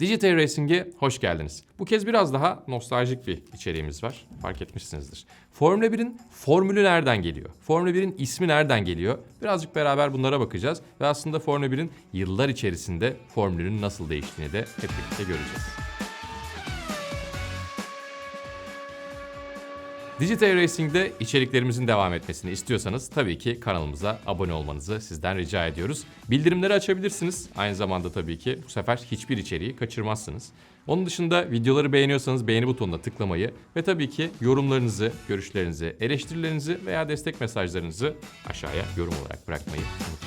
Digital Racing'e hoş geldiniz. Bu kez biraz daha nostaljik bir içeriğimiz var. Fark etmişsinizdir. Formula 1'in formülü nereden geliyor? Formula 1'in ismi nereden geliyor? Birazcık beraber bunlara bakacağız. Ve aslında Formula 1'in yıllar içerisinde formülünün nasıl değiştiğini de hep birlikte göreceğiz. Digital Racing'de içeriklerimizin devam etmesini istiyorsanız tabii ki kanalımıza abone olmanızı sizden rica ediyoruz. Bildirimleri açabilirsiniz. Aynı zamanda tabii ki bu sefer hiçbir içeriği kaçırmazsınız. Onun dışında videoları beğeniyorsanız beğeni butonuna tıklamayı ve tabii ki yorumlarınızı, görüşlerinizi, eleştirilerinizi veya destek mesajlarınızı aşağıya yorum olarak bırakmayı unutmayın.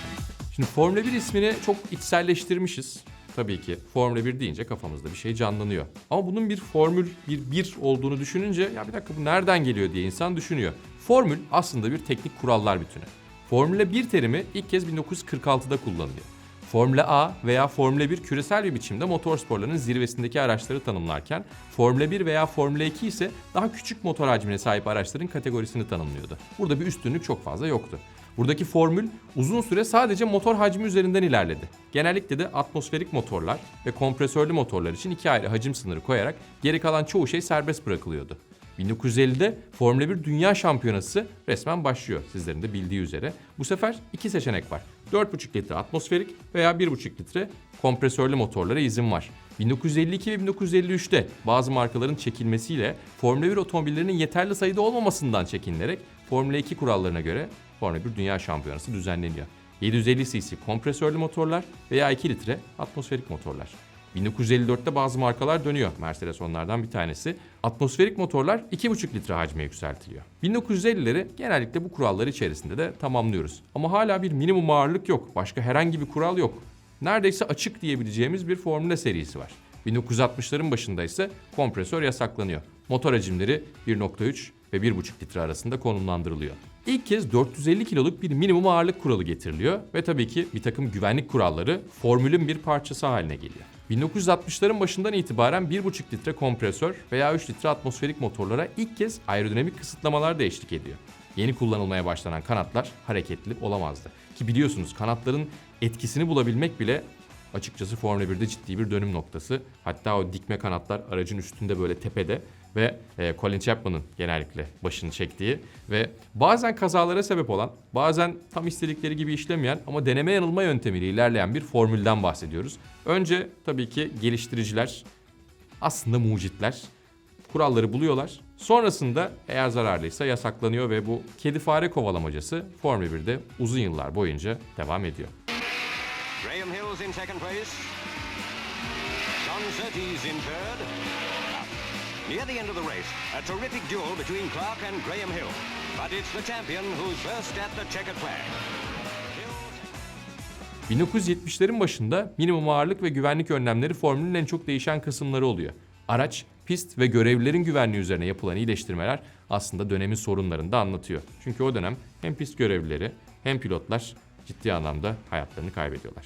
Şimdi Formula 1 ismini çok içselleştirmişiz. Tabii ki Formula 1 deyince kafamızda bir şey canlanıyor. Ama bunun bir formül, bir bir olduğunu düşününce ya bir dakika bu nereden geliyor diye insan düşünüyor. Formül aslında bir teknik kurallar bütünü. Formula 1 terimi ilk kez 1946'da kullanılıyor. Formula A veya Formula 1 küresel bir biçimde motorsporların zirvesindeki araçları tanımlarken Formula 1 veya Formula 2 ise daha küçük motor hacmine sahip araçların kategorisini tanımlıyordu. Burada bir üstünlük çok fazla yoktu. Buradaki formül uzun süre sadece motor hacmi üzerinden ilerledi. Genellikle de atmosferik motorlar ve kompresörlü motorlar için iki ayrı hacim sınırı koyarak geri kalan çoğu şey serbest bırakılıyordu. 1950'de Formula 1 Dünya Şampiyonası resmen başlıyor sizlerin de bildiği üzere. Bu sefer iki seçenek var. 4,5 litre atmosferik veya 1,5 litre kompresörlü motorlara izin var. 1952 ve 1953'te bazı markaların çekilmesiyle Formula 1 otomobillerinin yeterli sayıda olmamasından çekinilerek Formula 2 kurallarına göre Formula 1 Dünya Şampiyonası düzenleniyor. 750 cc kompresörlü motorlar veya 2 litre atmosferik motorlar. 1954'te bazı markalar dönüyor. Mercedes onlardan bir tanesi. Atmosferik motorlar 2,5 litre hacme yükseltiliyor. 1950'leri genellikle bu kurallar içerisinde de tamamlıyoruz. Ama hala bir minimum ağırlık yok. Başka herhangi bir kural yok. Neredeyse açık diyebileceğimiz bir formüle serisi var. 1960'ların başında ise kompresör yasaklanıyor. Motor hacimleri 1.3 ve 1.5 litre arasında konumlandırılıyor. İlk kez 450 kiloluk bir minimum ağırlık kuralı getiriliyor ve tabii ki bir takım güvenlik kuralları formülün bir parçası haline geliyor. 1960'ların başından itibaren 1.5 litre kompresör veya 3 litre atmosferik motorlara ilk kez aerodinamik kısıtlamalar da eşlik ediyor. Yeni kullanılmaya başlanan kanatlar hareketli olamazdı. Ki biliyorsunuz kanatların etkisini bulabilmek bile açıkçası Formula 1'de ciddi bir dönüm noktası. Hatta o dikme kanatlar aracın üstünde böyle tepede ve e, Colin Chapman'ın genellikle başını çektiği ve bazen kazalara sebep olan, bazen tam istedikleri gibi işlemeyen ama deneme yanılma yöntemiyle ilerleyen bir formülden bahsediyoruz. Önce tabii ki geliştiriciler aslında mucitler kuralları buluyorlar. Sonrasında eğer zararlıysa yasaklanıyor ve bu kedi fare kovalamacası Formula 1'de uzun yıllar boyunca devam ediyor. Graham Hill's in second place. John Surtees in third. Near the end of the race, a terrific duel between Clark and Graham Hill. But it's the champion who's first at the checkered flag. 1970'lerin başında minimum ağırlık ve güvenlik önlemleri formülün en çok değişen kısımları oluyor. Araç, pist ve görevlilerin güvenliği üzerine yapılan iyileştirmeler aslında dönemin sorunlarını da anlatıyor. Çünkü o dönem hem pist görevlileri hem pilotlar ciddi anlamda hayatlarını kaybediyorlar.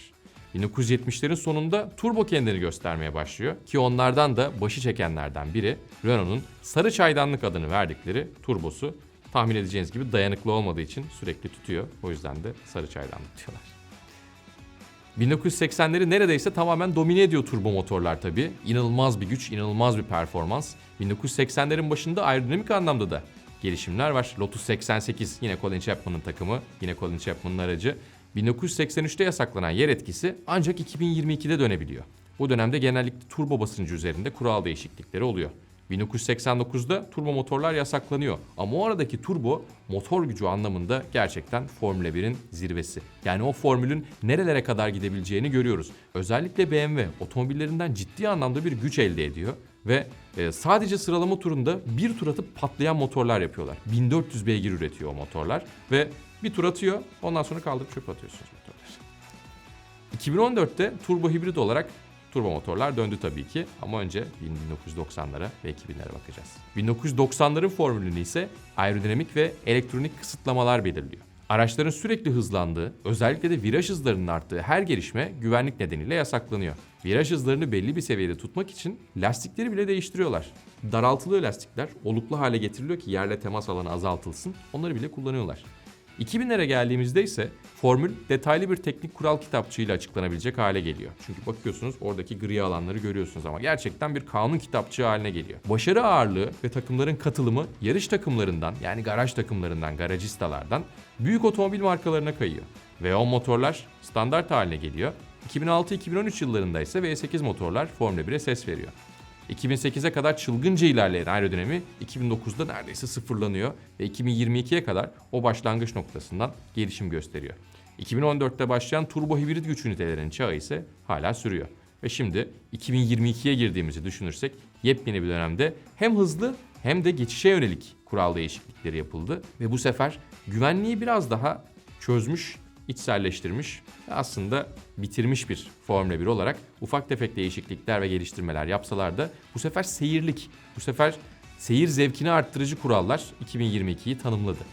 1970'lerin sonunda turbo kendini göstermeye başlıyor ki onlardan da başı çekenlerden biri Renault'un sarı çaydanlık adını verdikleri turbosu. Tahmin edeceğiniz gibi dayanıklı olmadığı için sürekli tutuyor. O yüzden de sarı çaydanlık diyorlar. 1980'leri neredeyse tamamen domine ediyor turbo motorlar tabii. İnanılmaz bir güç, inanılmaz bir performans. 1980'lerin başında aerodinamik anlamda da gelişimler var. Lotus 88 yine Colin Chapman'ın takımı, yine Colin Chapman'ın aracı. 1983'te yasaklanan yer etkisi ancak 2022'de dönebiliyor. Bu dönemde genellikle turbo basıncı üzerinde kural değişiklikleri oluyor. 1989'da turbo motorlar yasaklanıyor. Ama o aradaki turbo motor gücü anlamında gerçekten Formula 1'in zirvesi. Yani o formülün nerelere kadar gidebileceğini görüyoruz. Özellikle BMW otomobillerinden ciddi anlamda bir güç elde ediyor ve e, sadece sıralama turunda bir tur atıp patlayan motorlar yapıyorlar. 1400 beygir üretiyor o motorlar ve bir tur atıyor ondan sonra kaldırıp çöpe atıyorsunuz motorları. 2014'te turbo hibrit olarak turbo motorlar döndü tabii ki ama önce 1990'lara ve 2000'lere bakacağız. 1990'ların formülünü ise aerodinamik ve elektronik kısıtlamalar belirliyor. Araçların sürekli hızlandığı, özellikle de viraj hızlarının arttığı her gelişme güvenlik nedeniyle yasaklanıyor. Viraj hızlarını belli bir seviyede tutmak için lastikleri bile değiştiriyorlar. Daraltılı lastikler oluklu hale getiriliyor ki yerle temas alanı azaltılsın. Onları bile kullanıyorlar. 2000'lere geldiğimizde ise formül detaylı bir teknik kural kitapçığıyla açıklanabilecek hale geliyor. Çünkü bakıyorsunuz oradaki gri alanları görüyorsunuz ama gerçekten bir kanun kitapçığı haline geliyor. Başarı ağırlığı ve takımların katılımı yarış takımlarından yani garaj takımlarından, garajistalardan büyük otomobil markalarına kayıyor. V10 motorlar standart haline geliyor. 2006-2013 yıllarında ise V8 motorlar Formula 1'e ses veriyor. 2008'e kadar çılgınca ilerleyen aerodinami 2009'da neredeyse sıfırlanıyor ve 2022'ye kadar o başlangıç noktasından gelişim gösteriyor. 2014'te başlayan turbo hibrit güç ünitelerinin çağı ise hala sürüyor. Ve şimdi 2022'ye girdiğimizi düşünürsek yepyeni bir dönemde hem hızlı hem de geçişe yönelik kural değişiklikleri yapıldı ve bu sefer güvenliği biraz daha çözmüş, içselleştirmiş ve aslında bitirmiş bir Formula 1 olarak ufak tefek değişiklikler ve geliştirmeler yapsalar da bu sefer seyirlik, bu sefer seyir zevkini arttırıcı kurallar 2022'yi tanımladı.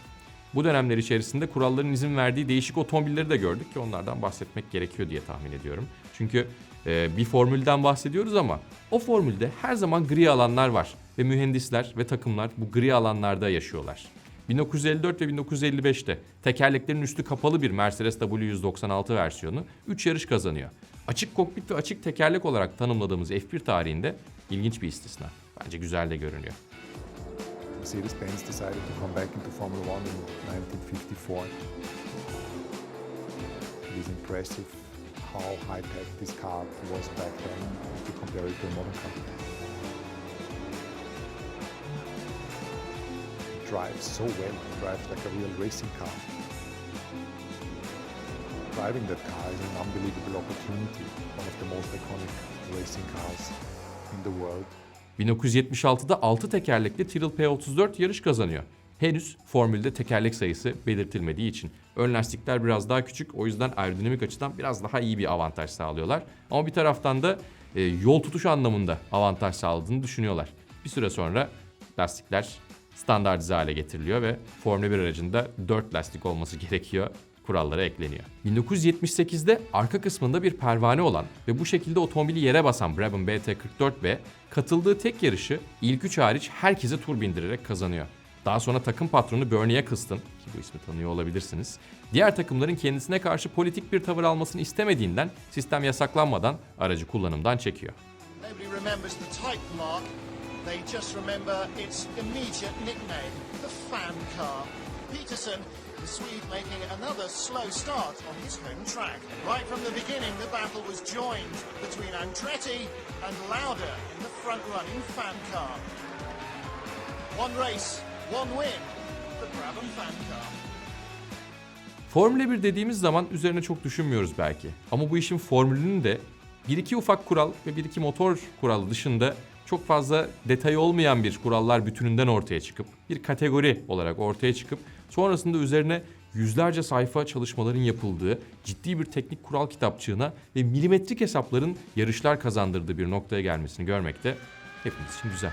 Bu dönemler içerisinde kuralların izin verdiği değişik otomobilleri de gördük ki onlardan bahsetmek gerekiyor diye tahmin ediyorum. Çünkü e, bir formülden bahsediyoruz ama o formülde her zaman gri alanlar var ve mühendisler ve takımlar bu gri alanlarda yaşıyorlar. 1954 ve 1955'te tekerleklerin üstü kapalı bir Mercedes W196 versiyonu 3 yarış kazanıyor. Açık kokpit ve açık tekerlek olarak tanımladığımız F1 tarihinde ilginç bir istisna. Bence güzel de görünüyor. Mercedes-Benz decided to come back into Formula One in 1954. It is impressive how high-tech this car was back then if you compare it to a modern car. Drives so well, it drives like a real racing car. Driving that car is an unbelievable opportunity, one of the most iconic racing cars in the world. 1976'da 6 tekerlekli Tyrrell P34 yarış kazanıyor. Henüz formülde tekerlek sayısı belirtilmediği için. Ön lastikler biraz daha küçük o yüzden aerodinamik açıdan biraz daha iyi bir avantaj sağlıyorlar. Ama bir taraftan da e, yol tutuş anlamında avantaj sağladığını düşünüyorlar. Bir süre sonra lastikler standartize hale getiriliyor ve Formula 1 aracında 4 lastik olması gerekiyor kurallara ekleniyor. 1978'de arka kısmında bir pervane olan ve bu şekilde otomobili yere basan Brabham BT44B katıldığı tek yarışı ilk üç hariç herkese tur bindirerek kazanıyor. Daha sonra takım patronu Bernie Eccleston, ki bu ismi tanıyor olabilirsiniz, diğer takımların kendisine karşı politik bir tavır almasını istemediğinden sistem yasaklanmadan aracı kullanımdan çekiyor. They just remember its immediate nickname, the fan car. Peterson, the Swede making another slow start on his home track. Right from the beginning, the battle was joined between Andretti and Lauda in the front-running fan car. One race, one win, the Brabham fan car. Formula 1 dediğimiz zaman üzerine çok düşünmüyoruz belki. Ama bu işin formülünün de bir iki ufak kural ve bir iki motor kuralı dışında çok fazla detayı olmayan bir kurallar bütününden ortaya çıkıp bir kategori olarak ortaya çıkıp sonrasında üzerine yüzlerce sayfa çalışmaların yapıldığı ciddi bir teknik kural kitapçığına ve milimetrik hesapların yarışlar kazandırdığı bir noktaya gelmesini görmek de hepimiz için güzel.